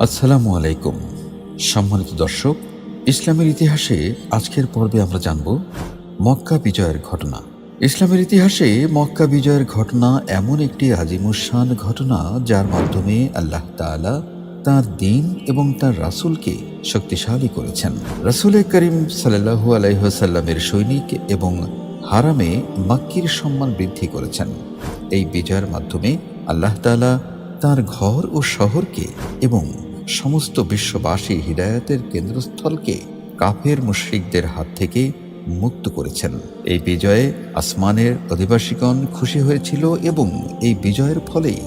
আসসালামু আলাইকুম। সম্মানিত দর্শক, ইসলামের ইতিহাসে আজকের পর্বে আমরা জানব মক্কা বিজয়ের ঘটনা। ইসলামের ইতিহাসে মক্কা বিজয়ের ঘটনা এমন একটি আজিমুসান ঘটনা যার মাধ্যমে আল্লাহ তালা তার দিন এবং তার রাসুলকে শক্তিশালী করেছেন। রাসুলে করিম সাল্লু আলাইসাল্লামের সৈনিক এবং হারামে মাক্কির সম্মান বৃদ্ধি করেছেন। এই বিজয়ের মাধ্যমে আল্লাহ তাআলা তার ঘর ও শহরকে এবং সমস্ত বিশ্ববাসী হৃদায়তের কেন্দ্রস্থলকে কাফের মুশরিকদের হাত থেকে মুক্ত করেছেন। এই বিজয়ে আসমানের অধিবাসীগণ খুশি হয়েছিল এবং এই বিজয়ের ফলেই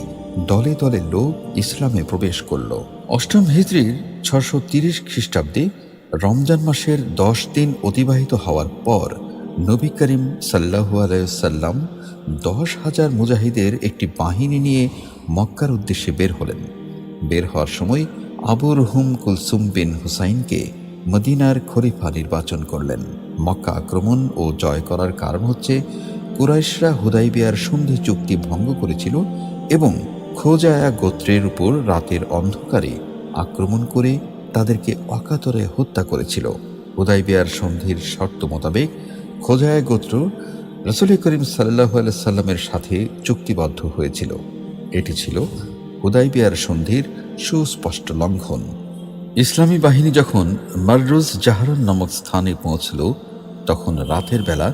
দলে দলে লোক ইসলামে প্রবেশ করল। অষ্টম হিজড়ির ছশো তিরিশ খ্রিস্টাব্দে রমজান মাসের দশ দিন অতিবাহিত হওয়ার পর নবী করিম সাল্লাহু আলাইসাল্লাম দশ হাজার মুজাহিদের একটি বাহিনী নিয়ে মক্কার উদ্দেশ্যে বের হলেন। বের হওয়ার সময় আবু রহুম কুলসুম বিন হুসাইনকে মদিনার খলিফা নির্বাচন করলেন। মক্কা আক্রমণ ও জয় করার কারণ হচ্ছে কুরাইশরা হুদাইবিয়ার সন্ধি চুক্তি ভঙ্গ করেছিল এবং খোজায়া গোত্রের উপর রাতের অন্ধকারে আক্রমণ করে তাদেরকে অকাতরে হত্যা করেছিল। হুদাইবিয়ার সন্ধির শর্ত মোতাবেক খোজায়া গোত্র রসুল করিম সাল্লাহ সাল্লামের সাথে চুক্তিবদ্ধ হয়েছিল। এটি ছিল হুদাইবিয়ার সন্ধির সুস্পষ্ট লঙ্ঘন। ইসলামী বাহিনী যখন মাররুজ জাহারন নামক স্থানে পৌঁছল, তখন রাতের বেলা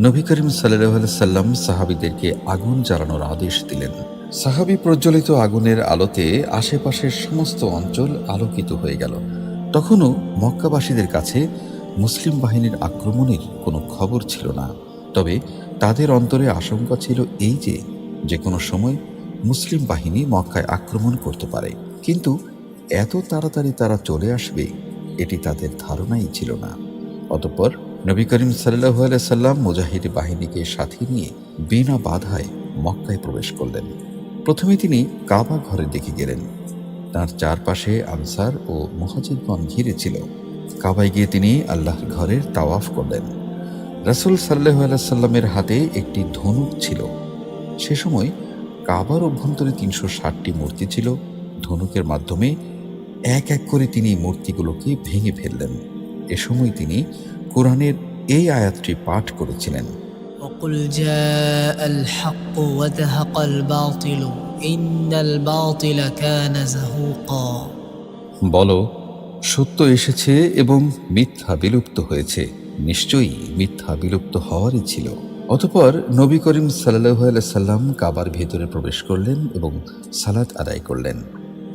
নবী করিম সাল্লাহ সাল্লাম সাহাবিদেরকে আগুন জ্বালানোর আদেশ দিলেন। সাহাবি প্রজ্বলিত আগুনের আলোতে আশেপাশের সমস্ত অঞ্চল আলোকিত হয়ে গেল। তখনও মক্কাবাসীদের কাছে মুসলিম বাহিনীর আক্রমণের কোনো খবর ছিল না। তবে তাদের অন্তরে আশঙ্কা ছিল এই যে যে কোনো সময় মুসলিম বাহিনী মক্কায় আক্রমণ করতে পারে। কিন্তু এত তাড়াতাড়ি তারা চলে আসবে, এটি তাদের ধারণাই ছিল না। অতঃপর নবী করিম সাল্লাহ সাল্লাম মুজাহিদ বাহিনীকে সাথে নিয়ে বিনা বাধায় মক্কায় প্রবেশ করলেন। প্রথমে তিনি কাবা ঘরে দেখে গেলেন। তার চারপাশে আনসার ও মহাজিদগণ ঘিরে ছিল। কাবায় গিয়ে তিনি আল্লাহর ঘরের তাওয়াফ করলেন। রাসুল সাল্লাহ সাল্লামের হাতে একটি ধনুক ছিল সে সময় কাবার অভ্যন্তরে তিনশো ষাটটি মূর্তি ছিল ধনুকের মাধ্যমে এক এক করে তিনি মূর্তিগুলোকে ভেঙে ফেললেন এ সময় তিনি কোরআনের এই আয়াতটি পাঠ করেছিলেন وقل جاء الحق وزهق الباطل إن الباطل كان زهوقا বলো সত্য এসেছে এবং মিথ্যা বিলুপ্ত হয়েছে নিশ্চয়ই মিথ্যা বিলুপ্ত হওয়ারই ছিল। অতপর নবী করিম সাল্লাহ সাল্লাম কাবার ভেতরে প্রবেশ করলেন এবং সালাত আদায় করলেন।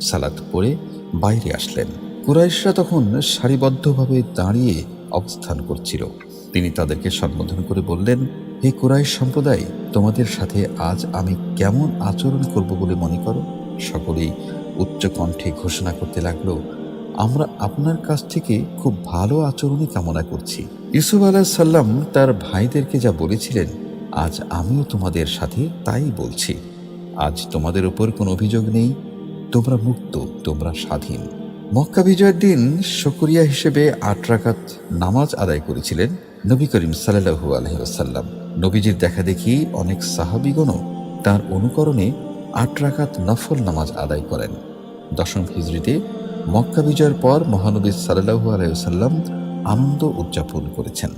সালাত পড়ে বাইরে আসলেন। কুরাইশরা তখন সারিবদ্ধভাবে দাঁড়িয়ে অবস্থান করছিল। তিনি তাদেরকে সম্বোধন করে বললেন, হে কুরাইশ সম্প্রদায়, তোমাদের সাথে আজ আমি কেমন আচরণ করব বলে মনে করো? সকলেই উচ্চকণ্ঠে ঘোষণা করতে লাগল আমরা আপনার কাছ থেকে খুব ভালো আচরণই কামনা করছি। ইউসুফ আলাহ সাল্লাম তার ভাইদেরকে যা বলেছিলেন, আজ আমিও তোমাদের সাথে তাই বলছি। আজ তোমাদের উপর কোনো অভিযোগ নেই, তোমরা মুক্ত, তোমরা স্বাধীন। মক্কা বিজয়ের দিন শকরিয়া হিসেবে আট রাকাত নামাজ আদায় করেছিলেন নবী করিম সাল্লাহু আলহিসাল্লাম নবীজির দেখা দেখি অনেক সাহাবিগণও তার অনুকরণে আট রাকাত নফল নামাজ আদায় করেন। দশম হিজড়িতে মক্কা বিজয়ের পর মহানবী সাল্লাহু আলাইসাল্লাম আনন্দ উদযাপন করেছেন।